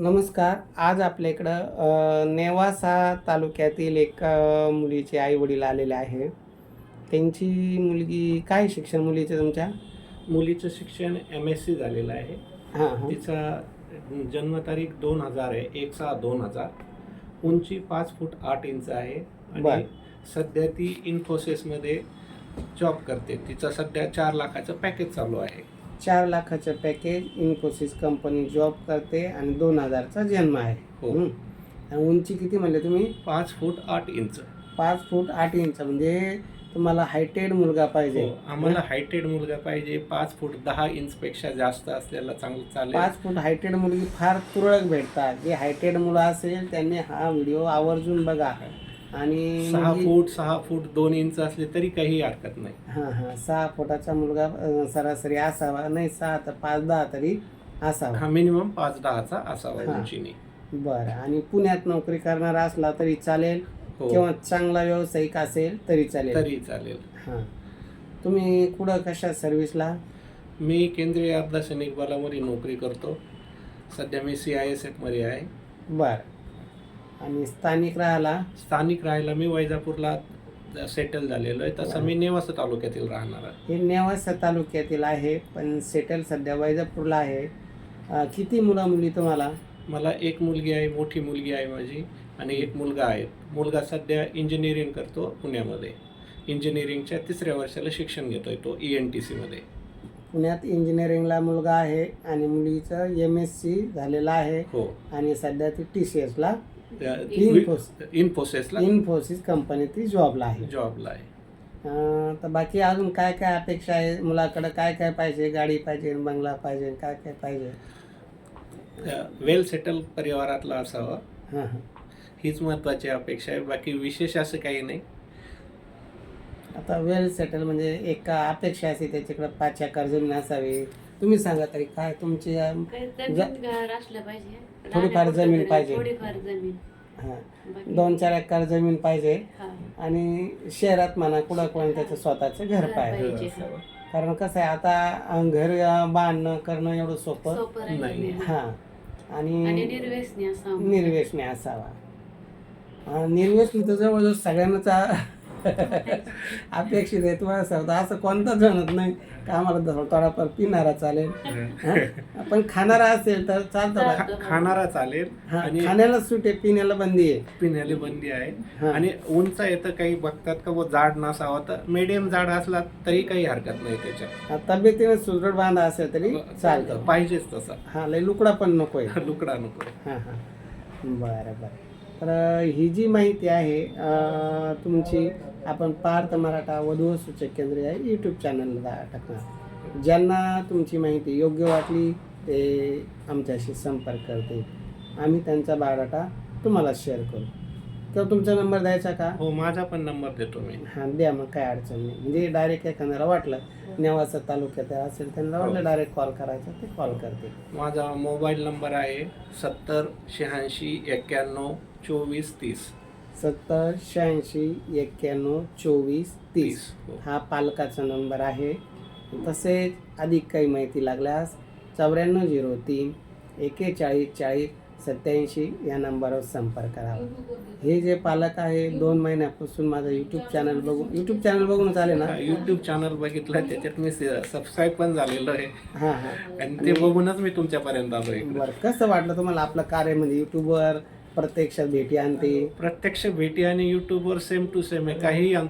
नमस्कार. आज आपल्या इकडं नेवासा तालुक्यातील एक मुलीचे आई वडील आलेले आहे. त्यांची मुलगी काय शिक्षण मुलीचे तुमच्या? मुलीचं शिक्षण एम एस सी झालेलं आहे. हां हां. तिचा जन्मतारीख दोन हजार आहे. एक सहा दोन हजार. उंची पाच फूट आठ इंच आहे. आणि सध्या ती इन्फोसिसमध्ये जॉब करते. तिचं सध्या चार लाखाचं पॅकेज चालू आहे. चार लाखाचं पॅकेज इन्फोसिस कंपनी जॉब करते आणि दोन हजारचा जन्म आहे. हो. हं. आणि उंची किती म्हणले तुम्ही? पाच फूट आठ इंच. पाच फूट आठ इंच. म्हणजे तुम्हाला हायटेड मुलगा पाहिजे. हो, आम्हाला हायटेड मुलगा पाहिजे. पाच फूट दहा इंच पेक्षा जास्त असलेला चांगलं चालेल. पाच फूट हायटेड मुलगी फार तुरळक भेटतात. जे हायटेड मुलं असेल त्यांनी हा व्हिडिओ आवर्जून बघा. आणि सहा फूट सहा फूट दोन इंच असले तरी काही हरकत नाही. हां हां. सहा फुटाचा मुलगा अं, सरासरी असावा. नाही सहा तर पाच दहा तरी असावा. हा मिनिमम पाच दहाचा असावा हा. उंचीने. बरं. आणि पुण्यात नोकरी करणारा असला तरी चालेल हो. किंवा चांगला व्यावसायिक असेल तरी चालेल. तरी चालेल. हां. तुम्ही कुठं कशा सर्व्हिसला मी केंद्रीय अर्धसैनिक बलामध्ये नोकरी करतो. सध्या मी सी आय एस एफमध्ये आहे. बरं. आणि स्थानिक राहायला? स्थानिक राहायला मी वैजापूरला सेटल झालेलो आहे. तसं मी नेवासा तालुक्यातील राहणार आहे. हे नेवासा तालुक्यातील आहे पण सेटल सध्या वैजापूरला आहे. अं, किती मुलं मुली तुम्हाला? मला एक मुलगी आहे मोठी मुलगी आहे माझी आणि एक मुलगा आहे. मुलगा सध्या इंजिनिअरिंग करतो पुण्यामध्ये. इंजिनिअरिंगच्या तिसऱ्या वर्षाला शिक्षण घेतोय तो ई एन टी सीमध्ये पुण्यात इंजिनिअरिंगला मुलगा आहे आणि मुलीचं एम एस सी झालेलं आहे. हो. आणि सध्या ती टी सी एसला इन्फोस इन्फोसिसला इन्फोसिस कंपनी ती जॉबला आहे. जॉबला आहे. अं, तर बाकी अजून काय काय अपेक्षा आहे? मुलाकडं काय काय पाहिजे? गाडी पाहिजे बंगला पाहिजे काय काय पाहिजे? वेल सेटल परिवारातला असावा. हां हां. हीच महत्त्वाची अपेक्षा आहे. बाकी विशेष असं काही नाही. आता वेल सेटल म्हणजे एक अपेक्षा असते त्याच्याकडे पाच एकर जमीन असावी तुम्ही सांगा तरी काय तुमची अं, काही जा- जमीन घर असलं पाहिजे थोडीफार जमीन पाहिजे. थोडीफार जमीन हां दोन चार एकर जमीन पाहिजे हा. आणि शहरात म्हणा कुठं कोण त्याचं स्वतःचं घर पाहिजे. कारण कसं आहे आता घर बांधणं करणं एवढं सोपं नाही. नाही. हां आणि आणि निर्व्यसनी असावं निर्वेशने असावा निर्वेशनी तर जवळजवळ सगळ्यांनाच अपेक्षित आहे तुम्हाला सांगतो असं कोणताच म्हणत नाही का आम्हाला थोडा- थोडाफार पिणारा चालेल? पण खाणारा असेल तर चालतं. खाणारा चालेल हा, आणि खाण्याला सूट आहे पिण्याला बंदी आहे. पिण्याला बंदी आहे. हा. आणि उंच येतं काही बघतात का वो जाड नसावा तर मीडियम जाड असला तरी काही हरकत नाही त्याच्यात. हा, तब्येतीने सुदृढ बांधा असेल तरी चालतं. पाहिजेच तसा. हा लय लुकडा पण नकोय. लुकडा नको हां हां. बरं बरं. तर ही जी माहिती आहे तुमची आपण पार्थ मराठा वधू सूचक केंद्र या यूट्यूब चॅनलला टाकणार. ज्यांना तुमची माहिती योग्य वाटली ते आमच्याशी संपर्क करते आम्ही त्यांचा बायोडाटा तुम्हाला शेअर करू. किंवा तुमचा नंबर द्यायचा का? हो माझा पण नंबर देतो मी. हां द्या मग काय अडचण नाही. म्हणजे डायरेक्ट एखाद्याला वाटलं नेवासा तालुक्यात असेल त्यांना वाटलं डायरेक्ट कॉल करायचा ते कॉल करते माझा मोबाईल नंबर आहे सत्तर शहाऐंशी एक्क्याण्णव चोवीस तीस. सत्तर शहाऐंशी एक्क्याण्णव चोवीस तीस. तीस हो. हा पालकाचा नंबर आहे. तसेच अधिक काही माहिती लागल्यास चौऱ्याण्णव झिरो तीन एकेचाळीस चाळीस सत्याऐंशी या नंबरवर संपर्क करावा हे जे पालक आहे दोन महिन्यापासून माझं यूट्यूब चॅनल बघून यूट्यूब चॅनल बघून चालेल ना? युट्यूब चॅनल बघितलं त्याच्यात मी सबस्क्राईब पण झालेलो आहे. हां हां. आणि ते बघूनच मी तुमच्यापर्यंत आलो इकडे. बरं कसं वाटलं तुम्हाला आपलं कार्य म्हणजे यूट्यूबवर प्रत्यक्ष भेटी आणते? प्रत्यक्ष भेटी आणि युट्यूबवर सेम टू सेम आहे. काही अंतर